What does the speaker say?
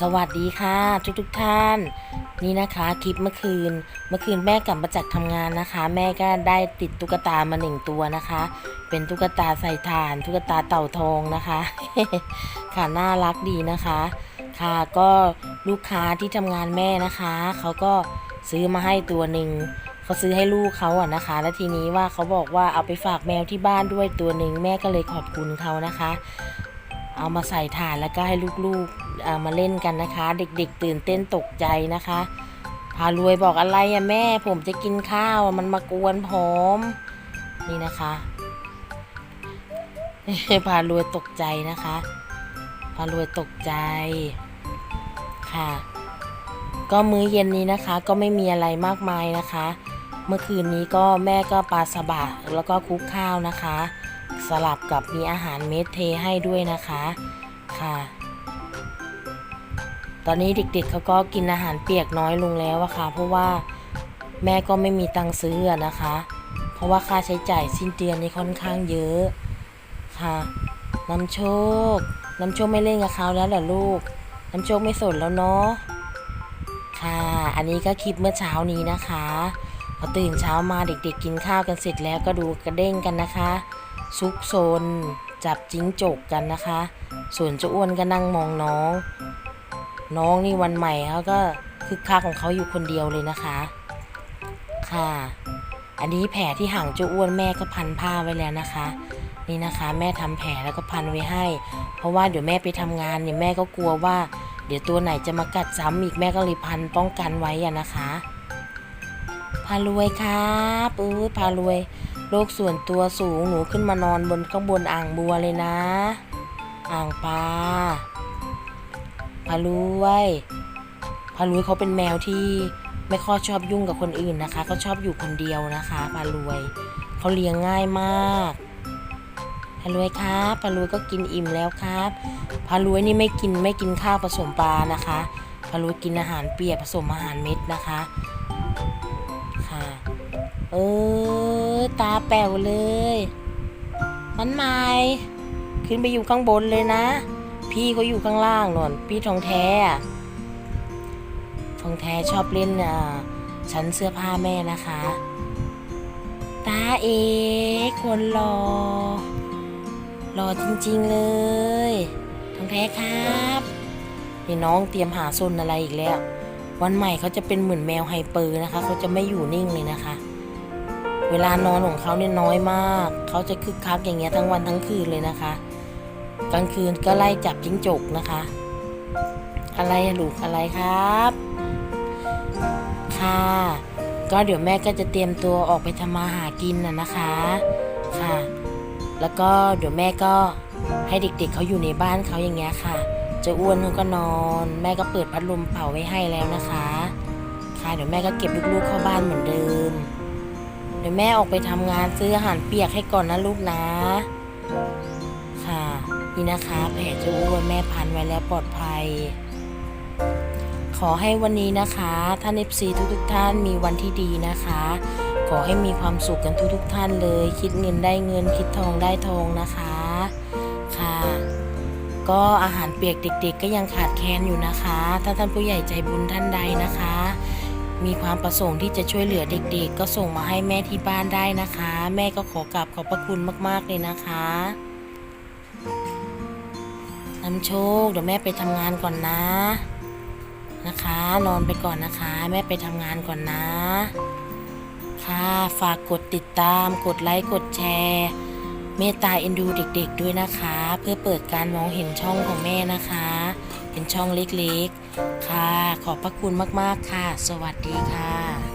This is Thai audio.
สวัสดีค่ะทุกทุกท่าน นี่นะคะคลิปเมื่อคืน เมื่อคืนแม่กลับมาจากทำงานนะคะ แม่ก็ได้ติดตุ๊กตามาหนึ่งตัวนะคะ เป็นตุ๊กตาใส่ถ่านตุ๊กตาเต่าทองนะคะ ค่ะน่ารักดีนะคะ ค่ะก็ลูกค้าที่ทำงานแม่นะคะเขาก็ซื้อมาให้ตัวหนึ่งเขาซื้อให้ลูกเขาอะนะคะ แล้วทีนี้ว่าเขาบอกว่าเอาไปฝากแมวที่บ้านด้วยตัวหนึ่งแม่ก็เลยขอบคุณเขานะคะ เอามาใส่ถ่านแล้วก็ให้ลูกๆเอามาเล่นกันนะคะ เด็กๆ ตื่นเต้นตกใจนะคะ พารวยบอกอะไรอะแม่ ผมจะกินข้าวมันมากวนผมนี่นะคะพารวยตกใจนะคะ พารวยตกใจค่ะ ก็มื้อเย็นนี้นะคะ ก็ไม่มีอะไรมากมายนะคะ เมื่อคืนนี้ก็แม่ก็ปลาสบะแล้วก็คลุกข้าวนะคะ สลับกับมีอาหารเม็ดเทให้ด้วยนะคะค่ะ ตอนนี้เด็กๆเขาก็กินอาหารเปียกน้อยลงแล้วอะค่ะ เพราะว่าแม่ก็ไม่มีตังค์ซื้อนะคะ เพราะว่าค่าใช้จ่ายสิ้นเดือนนี่ค่อนข้างเยอะค่ะน้ำโชค น้ำโชคไม่เล่นกับเขาแล้วเหรอลูก น้ำโชคไม่สนแล้วเนาะ ค่ะ อันนี้ก็คลิปเมื่อเช้านี้นะคะ อตื่นเช้ามาเด็กๆกินข้าวกันเสร็จแล้วก็ดูกระเด้งกันนะคะ ซุกโซนจับจิ้งจกกันนะคะ ส่วนเจ้าอ้วนก็นั่งมองน้อง น้องนี่วันใหม่เขาก็คึกคักของเขาอยู่คนเดียวเลยนะคะ ค่ะ อันนี้แผลที่ห่างเจ้าอ้วนแม่ก็พันผ้าไว้แล้วนะคะ นี่นะคะ แม่ทำแผลแล้วก็พันไว้ให้ เพราะว่าเดี๋ยวแม่ไปทำงานเนี่ยแม่ก็กลัวว่า เดี๋ยวตัวไหนจะมากัดซ้ำอีกแม่ก็เลยพันป้องกันไว้อะนะคะ พารวยครับเออพารวยโลกส่วนตัวสูงหนูขึ้นมานอนบนข้างบนอ่างบัวเลยนะ อ่างปลาพารวยพารวยเขาเป็นแมวที่ไม่ค่อยชอบยุ่งกับคนอื่นนะคะเขาชอบอยู่คนเดียวนะคะพารวยเขาเลี้ยงง่ายมากพารวยครับพารวยก็กินอิ่มแล้วครับพารวยนี่ไม่กินไม่กินข้าวผสมปลานะคะพารวยกินอาหารเปียกผสมอาหารเม็ดนะคะ เออ ตาแป๋วเลย มันไม้ขึ้นไปอยู่ข้างบนเลยนะ พี่เขาอยู่ข้างล่างนอน พี่ทองแท้อะทองแท้ชอบเล่นอ่าชั้นเสื้อผ้าแม่นะคะ ตาเอคนรอ รอจริงๆเลยทองแท้ครับนี่น้องเตรียมหาซนอะไรอีกแล้ว วันใหม่เขาจะเป็นเหมือนแมวไฮเปอร์นะคะ เขาจะไม่อยู่นิ่งเลยนะคะ เวลานอนของเขาเนี่ยน้อยมาก เขาจะคึกคักอย่างเงี้ยทั้งวันทั้งคืนเลยนะคะ กลางคืนก็ไล่จับจิ้งจกนะคะ อะไรลูกอะไรครับ ค่ะ ก็เดี๋ยวแม่ก็จะเตรียมตัวออกไปทำมาหากินน่ะนะคะ ค่ะ แล้วก็เดี๋ยวแม่ก็ให้เด็กๆเเขาอยู่ในบ้านเขาอย่างเงี้ยค่ะ จะอ้วนเขาก็นอน แม่ก็เปิดพัดลมเป่าไว้ให้แล้วนะคะ ค่ะเดี๋ยวแม่ก็เก็บลูกๆเข้าบ้านเหมือนเดิม ดี๋ยวแม่ออกไปทำงานซื้ออาหารเปียกให้ก่อนนะลูกนะ ค่ะ นี่นะคะ แผลเจะอ้วนแม่พันไว้แล้วปลอดภัย ขอให้วันนี้นะคะท่านเอฟซีทุกๆท่านมีวันที่ดีนะคะ ขอให้มีความสุขกันทุกๆท่านเลย คิดเงินได้เงินคิดทองได้ทองนะคะ ค่ะ ก็อาหารเปียกเด็ก ๆ ก็ยังขาดแคลนอยู่นะคะ ถ้าท่านผู้ใหญ่ใจบุญท่านใดนะคะ มีความประสงค์ที่จะช่วยเหลือเด็กๆ ก็ส่งมาให้แม่ที่บ้านได้นะคะ แม่ก็ขอกราบขอบพระคุณมากๆเลยนะคะนำโชคเดี๋ยวแม่ไปทำงานก่อนนะ นะคะ นอนไปก่อนนะคะ แม่ไปทำงานก่อนนะ ค่ะฝากกดติดตามกดไลค์กดแชร์เมตตาเอ็นดูเด็ก ๆ ด้วยนะคะ เพื่อเปิดการมองเห็นช่องของแม่นะคะ เป็นช่องเล็กๆ ค่ะ ขอบพระคุณมากๆค่ะ สวัสดีค่ะ